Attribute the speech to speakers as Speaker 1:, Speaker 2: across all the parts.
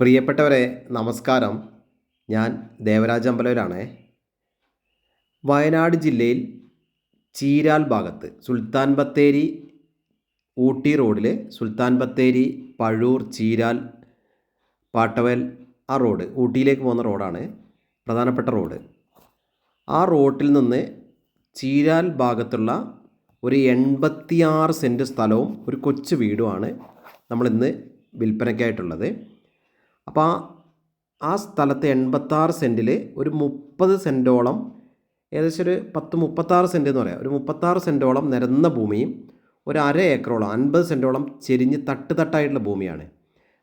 Speaker 1: പ്രിയപ്പെട്ടവരെ നമസ്കാരം. ഞാൻ ദേവരാജ അമ്പലവരാണ്. വയനാട് ജില്ലയിൽ ചീരാൽ ഭാഗത്ത് സുൽത്താൻ ബത്തേരി ഊട്ടി റോഡിൽ സുൽത്താൻ ബത്തേരി പഴൂർ ചീരാൽ പാട്ടവൽ ആ റോഡ് ഊട്ടിയിലേക്ക് പോകുന്ന റോഡാണ് പ്രധാനപ്പെട്ട റോഡ്. ആ റോട്ടിൽ നിന്ന് ചീരാൽ ഭാഗത്തുള്ള ഒരു എൺപത്തിയാറ് സെന്റ് സ്ഥലവും ഒരു കൊച്ചു വീടുമാണ് നമ്മളിന്ന് വിൽപ്പനയ്ക്കായിട്ടുള്ളത്. അപ്പോൾ ആ ആ സ്ഥലത്ത് എൺപത്താറ് സെന്റിൽ ഒരു മുപ്പത് സെന്റോളം ഏകദേശം ഒരു പത്ത് മുപ്പത്താറ് സെന്റ് എന്ന് പറയാം. ഒരു മുപ്പത്താറ് സെന്റോളം നിരന്ന ഭൂമിയും ഒരു അര ഏക്കറോളം അൻപത് സെന്റോളം ചെരിഞ്ഞ് തട്ട് തട്ടായിട്ടുള്ള ഭൂമിയാണ്.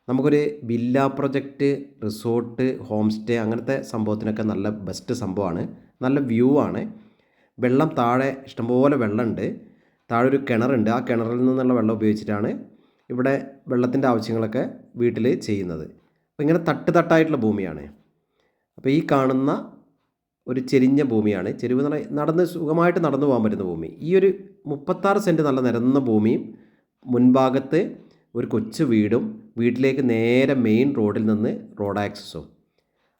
Speaker 1: നമുക്കൊരു villa project resort home stay അങ്ങനത്തെ സംഭവത്തിനൊക്കെ നല്ല ബെസ്റ്റ് സംഭവമാണ്. നല്ല വ്യൂ ആണ്. വെള്ളം താഴെ ഇഷ്ടംപോലെ വെള്ളമുണ്ട്. താഴെ ഒരു കിണറുണ്ട്. ആ കിണറിൽ നിന്നുള്ള വെള്ളം ഉപയോഗിച്ചിട്ടാണ് ഇവിടെ വെള്ളത്തിന്റെ ആവശ്യങ്ങളൊക്കെ വീട്ടിൽ ചെയ്യുന്നത്. അപ്പോൾ ഇങ്ങനെ തട്ട് തട്ടായിട്ടുള്ള ഭൂമിയാണ്. അപ്പോൾ ഈ കാണുന്ന ഒരു ചെരിഞ്ഞ ഭൂമിയാണ്. ചെരിവ് നടന്ന് സുഖമായിട്ട് നടന്നു പോകാൻ പറ്റുന്ന ഭൂമി. ഈ ഒരു മുപ്പത്താറ് സെന്റ് നല്ല നിരന്ന ഭൂമിയും മുൻഭാഗത്ത് ഒരു കൊച്ചു വീടും വീട്ടിലേക്ക് നേരെ മെയിൻ റോഡിൽ നിന്ന് റോഡ് ആക്സസും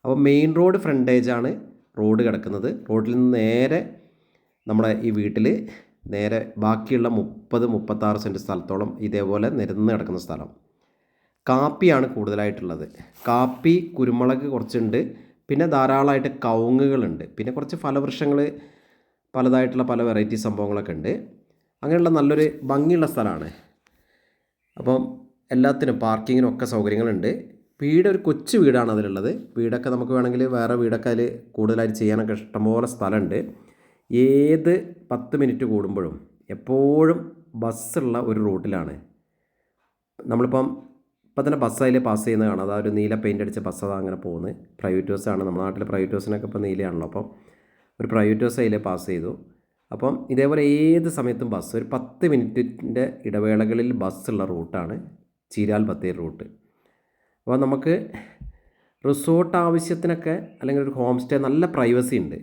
Speaker 1: അപ്പോൾ മെയിൻ റോഡ് ഫ്രണ്ടേജാണ് റോഡ് കിടക്കുന്നത്. റോഡിൽ നിന്ന് നേരെ നമ്മുടെ ഈ വീട്ടിൽ നേരെ ബാക്കിയുള്ള മുപ്പത് മുപ്പത്താറ് സെന്റ് സ്ഥലത്തോളം ഇതേപോലെ നിരന്ന് കിടക്കുന്ന സ്ഥലം. കാപ്പിയാണ് കൂടുതലായിട്ടുള്ളത്. കാപ്പി കുരുമുളക് കുറച്ചുണ്ട്. പിന്നെ ധാരാളമായിട്ട് കവുങ്ങുകളുണ്ട്. പിന്നെ കുറച്ച് ഫലവൃക്ഷങ്ങൾ പലതായിട്ടുള്ള പല വെറൈറ്റി സംഭവങ്ങളൊക്കെ ഉണ്ട്. അങ്ങനെയുള്ള നല്ലൊരു ഭംഗിയുള്ള സ്ഥലമാണ്. അപ്പം എല്ലാത്തിനും പാർക്കിങ്ങിനും ഒക്കെ സൗകര്യങ്ങളുണ്ട്. വീട് ഒരു കൊച്ചു വീടാണ് അതിലുള്ളത്. വീടൊക്കെ നമുക്ക് വേണമെങ്കിൽ വേറെ വീടൊക്കെ അതിൽ കൂടുതലായിട്ട് ചെയ്യാനൊക്കെ ഇഷ്ടംപോലെ സ്ഥലമുണ്ട്. ഏത് പത്ത് മിനിറ്റ് കൂടുമ്പോഴും എപ്പോഴും ബസ്സുള്ള ഒരു റൂട്ടിലാണ് നമ്മളിപ്പം ഇപ്പം തന്നെ ബസ് അതിൽ പാസ് ചെയ്യുന്നത് കാണാം. അതാ ഒരു നീല പെയിന്റ് അടിച്ച ബസ് അതാ അങ്ങനെ പോകുന്നത്. പ്രൈവറ്റ് ബസ്സാണ് നമ്മുടെ നാട്ടിൽ പ്രൈവറ്റ് ബസ്സിനൊക്കെ ഇപ്പോൾ നീലയാണല്ലോ. അപ്പം ഒരു പ്രൈവറ്റ് ബസ് അതിൽ പാസ് ചെയ്തു. അപ്പം ഇതേപോലെ ഏത് സമയത്തും ബസ് ഒരു പത്ത് മിനിറ്റിന്റെ ഇടവേളകളിൽ ബസ്സുള്ള റൂട്ടാണ് ചീരാൽ ബത്തേരി റൂട്ട് അപ്പോൾ നമുക്ക് റിസോർട്ട് ആവശ്യത്തിനൊക്കെ അല്ലെങ്കിൽ ഒരു ഹോം സ്റ്റേ നല്ല പ്രൈവസി ഉണ്ട്.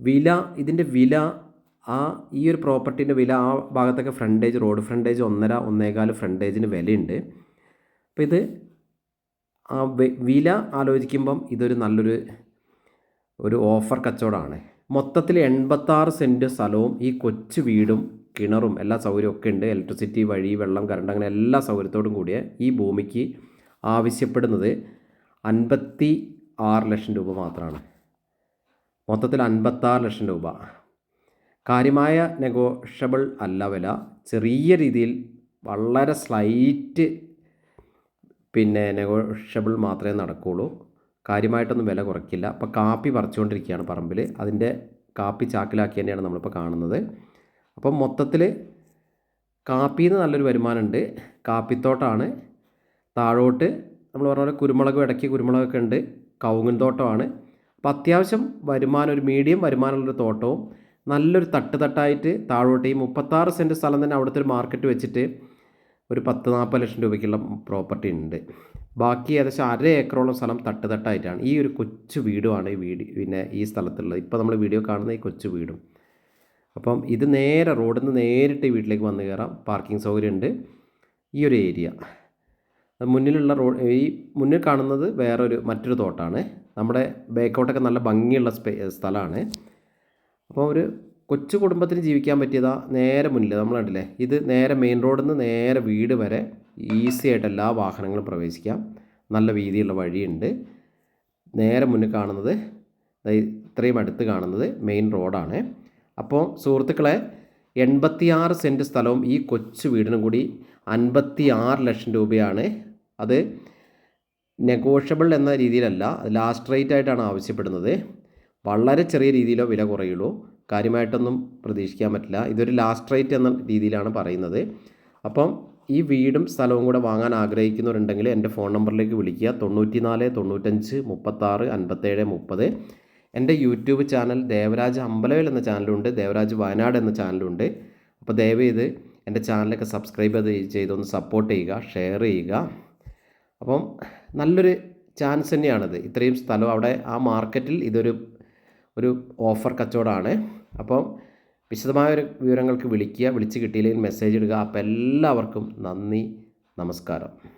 Speaker 1: വില ഇതിന്റെ വില ആ ഈ ഒരു പ്രോപ്പർട്ടീന്റെ വില ആ ഭാഗത്തൊക്കെ ഫ്രണ്ടേജ് റോഡ് ഫ്രണ്ടേജ് ഒന്നര ഒന്നേകാൽ ഫ്രണ്ടേജിന് വിലയുണ്ട്. അപ്പോൾ ഇത് ആ വില ആലോചിക്കുമ്പം ഇതൊരു നല്ലൊരു ഒരു ഓഫർ കച്ചവടമാണ് മൊത്തത്തിൽ എൺപത്താറ് സെന്റ് സ്ഥലവും ഈ കൊച്ചു വീടും കിണറും എല്ലാ സൗകര്യവും ഒക്കെ ഉണ്ട്. ഇലക്ട്രിസിറ്റി വഴി വെള്ളം കറണ്ട് അങ്ങനെ എല്ലാ സൗകര്യത്തോടും കൂടിയ ഈ ഭൂമിക്ക് ആവശ്യപ്പെടുന്നത് അൻപത്തി ആറ് ലക്ഷം രൂപ മാത്രമാണ് മൊത്തത്തിൽ അൻപത്താറ് ലക്ഷം രൂപ. കാര്യമായ നെഗോഷ്യബിൾ അല്ല വില. ചെറിയ രീതിയിൽ വളരെ സ്ലൈറ്റ് പിന്നെ നെഗോഷ്യബിൾ മാത്രമേ നടക്കുകയുള്ളൂ കാര്യമായിട്ടൊന്നും വില കുറയ്ക്കില്ല. അപ്പോൾ കാപ്പി പറിച്ചുകൊണ്ടിരിക്കുകയാണ് പറമ്പിൽ അതിന്റെ കാപ്പി ചാക്കിലാക്കി തന്നെയാണ് നമ്മളിപ്പോൾ കാണുന്നത്. അപ്പം മൊത്തത്തിൽ കാപ്പിയിൽ നിന്ന് നല്ലൊരു വരുമാനമുണ്ട്. കാപ്പിത്തോട്ടമാണ് താഴോട്ട് നമ്മൾ പറഞ്ഞ പോലെ കുരുമുളക് ഇടയ്ക്ക് കുരുമുളകൊക്കെ ഉണ്ട്. കവുങ്ങൻ തോട്ടമാണ്. അപ്പോൾ അത്യാവശ്യം വരുമാനം ഒരു മീഡിയം വരുമാനമുള്ളൊരു തോട്ടവും. നല്ലൊരു തട്ട് തട്ടായിട്ട് താഴോട്ട് ഈ മുപ്പത്താറ് സെന്റ് സ്ഥലം തന്നെ അവിടുത്തെ ഒരു മാർക്കറ്റ് വെച്ചിട്ട് ഒരു പത്ത് നാൽപ്പത് ലക്ഷം രൂപയ്ക്കുള്ള പ്രോപ്പർട്ടി ഉണ്ട്. ബാക്കി ഏകദേശം അര ഏക്കറോളം സ്ഥലം തട്ട് തട്ടായിട്ടാണ് ഈ ഒരു കൊച്ചു വീടുമാണ് ഈ വീട് പിന്നെ ഈ സ്ഥലത്തുള്ളത്. ഇപ്പോൾ നമ്മൾ വീഡിയോ കാണുന്ന ഈ കൊച്ചു വീടും. അപ്പം ഇത് നേരെ റോഡിൽ നിന്ന് നേരിട്ട് ഈ വീട്ടിലേക്ക് വന്നു കയറാം. പാർക്കിംഗ് സൗകര്യം ഉണ്ട് ഈ ഒരു ഏരിയ മുന്നിലുള്ള റോഡ് ഈ മുന്നിൽ കാണുന്നത് വേറൊരു മറ്റൊരു തോട്ടാണ്. നമ്മുടെ ബേക്കോട്ടൊക്കെ നല്ല ഭംഗിയുള്ള സ്പേ സ്ഥലമാണ്. അപ്പോൾ ഒരു കൊച്ചു കുടുംബത്തിന് ജീവിക്കാൻ പറ്റിയതാ നേരെ മുന്നിൽ നമ്മൾ കണ്ടില്ലേ? ഇത് നേരെ മെയിൻ റോഡിൽ നിന്ന് നേരെ വീട് വരെ ഈസി ആയിട്ട് എല്ലാ വാഹനങ്ങളും പ്രവേശിക്കാം. നല്ല വീതിയുള്ള വഴിയുണ്ട്. നേരെ മുന്നിൽ കാണുന്നത് ഇത്രയും അടുത്ത് കാണുന്നത് മെയിൻ റോഡാണ് അപ്പോൾ സുഹൃത്തുക്കളെ എൺപത്തിയാറ് സെന്റ് സ്ഥലവും ഈ കൊച്ചു വീടിനും കൂടി അൻപത്തി ആറ് ലക്ഷം രൂപയാണ്. അത് നെഗോഷ്യബിൾ എന്ന രീതിയിലല്ല ലാസ്റ്റ് റേറ്റ് ആയിട്ടാണ് ആവശ്യപ്പെടുന്നത്. വളരെ ചെറിയ രീതിയിലോ വില കുറയുള്ളൂ. കാര്യമായിട്ടൊന്നും പ്രതീക്ഷിക്കാൻ പറ്റില്ല. ഇതൊരു ലാസ്റ്റ് റേറ്റ് എന്ന രീതിയിലാണ് പറയുന്നത്. അപ്പം ഈ വീടും സ്ഥലവും കൂടെ വാങ്ങാൻ ആഗ്രഹിക്കുന്നവരുണ്ടെങ്കിൽ എന്റെ ഫോൺ നമ്പറിലേക്ക് വിളിക്കുക. തൊണ്ണൂറ്റി നാല് തൊണ്ണൂറ്റഞ്ച് മുപ്പത്താറ് അൻപത്തേഴ് മുപ്പത്. എന്റെ യൂട്യൂബ് ചാനൽ ദേവരാജ് അമ്പലവേൽ എന്ന ചാനലുണ്ട് ദേവരാജ് വയനാട് എന്ന ചാനലുണ്ട് അപ്പോൾ ദയവ് ചെയ്ത് എന്റെ ചാനലൊക്കെ സബ്സ്ക്രൈബ് ചെയ്ത് ചെയ്തൊന്ന് സപ്പോർട്ട് ചെയ്യുക ഷെയർ ചെയ്യുക. അപ്പം നല്ലൊരു ചാൻസ് തന്നെയാണിത്. ഇത്രയും സ്ഥലം അവിടെ ആ മാർക്കറ്റിൽ ഇതൊരു ഒരു ഓഫർ കച്ചവടമാണ്. അപ്പം വിശദമായ ഒരു വിവരങ്ങൾക്ക് വിളിക്കുക വിളിച്ച് കിട്ടിയില്ലെങ്കിൽ മെസ്സേജ് ഇടുക. അപ്പോൾ എല്ലാവർക്കും നന്ദി നമസ്കാരം.